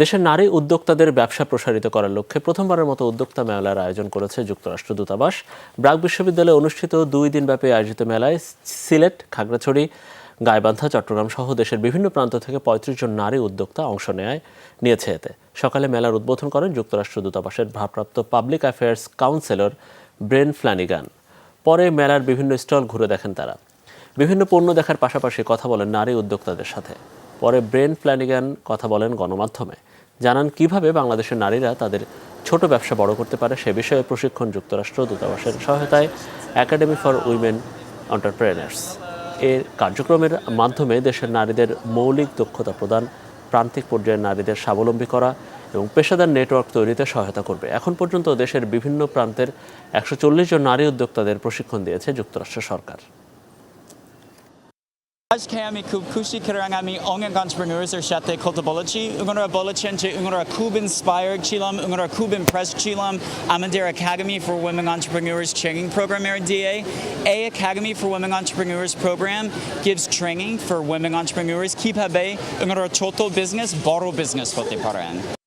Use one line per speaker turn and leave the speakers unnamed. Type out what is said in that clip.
দেশের নারী উদ্যোক্তাদের ব্যবসা প্রসারিত করার লক্ষ্যে প্রথমবারের মতো উদ্যোক্তা মেলার আয়োজন করেছে যুক্তরাষ্ট্র দূতাবাস। ব্রাক বিশ্ববিদ্যালয়ে অনুষ্ঠিত দুই দিনব্যাপী আয়োজিত মেলায় সিলেট, খাগড়াছড়ি, গাইবান্ধা, চট্টগ্রাম সহ দেশের বিভিন্ন প্রান্ত থেকে পঁয়ত্রিশ জন নারী উদ্যোক্তা অংশ নেয় নিয়েছে এতে। সকালে মেলার উদ্বোধন করেন যুক্তরাষ্ট্র দূতাবাসের ভারপ্রাপ্ত public affairs councillor Brian Flanagan. পরে মেলার বিভিন্ন স্টল ঘুরে দেখেন তারা। বিভিন্ন পণ্য দেখার পাশাপাশি কথা বলেন নারী উদ্যোক্তাদের সাথে। পরে ব্রেন ফ্ল্যানিগান কথা বলেন গণমাধ্যমে। জানান কীভাবে বাংলাদেশের নারীরা তাদের ছোট ব্যবসা বড় করতে পারে সে বিষয়ে প্রশিক্ষণ যুক্তরাষ্ট্র দূতাবাসের সহায়তায় একাডেমি ফর উইমেন এন্টারপ্রেনার্স এর কার্যক্রমের মাধ্যমে দেশের নারীদের মৌলিক দক্ষতা প্রদান, প্রান্তিক পর্যায়ের নারীদের স্বাবলম্বী করা এবং পেশাদার নেটওয়ার্ক তৈরিতে সহায়তা করবে। এখন পর্যন্ত দেশের বিভিন্ন প্রান্তের একশো চল্লিশ জন নারী উদ্যোক্তাদের প্রশিক্ষণ দিয়েছে যুক্তরাষ্ট্র সরকার।
아직해 아미 쿠쿠시 케랑아미 엉엔 건트레너스 샤테 콜토볼치 응어라 볼첸체 응어라 쿠빈 스파이어 칠람 응어라 쿠빈 프레스 칠람 아만데라 academy for women entrepreneurs training program er RDA A. Academy for Women Entrepreneurs program gives training for women entrepreneurs. Keep habe 응어라 초토 business 바로 business 포테 paran.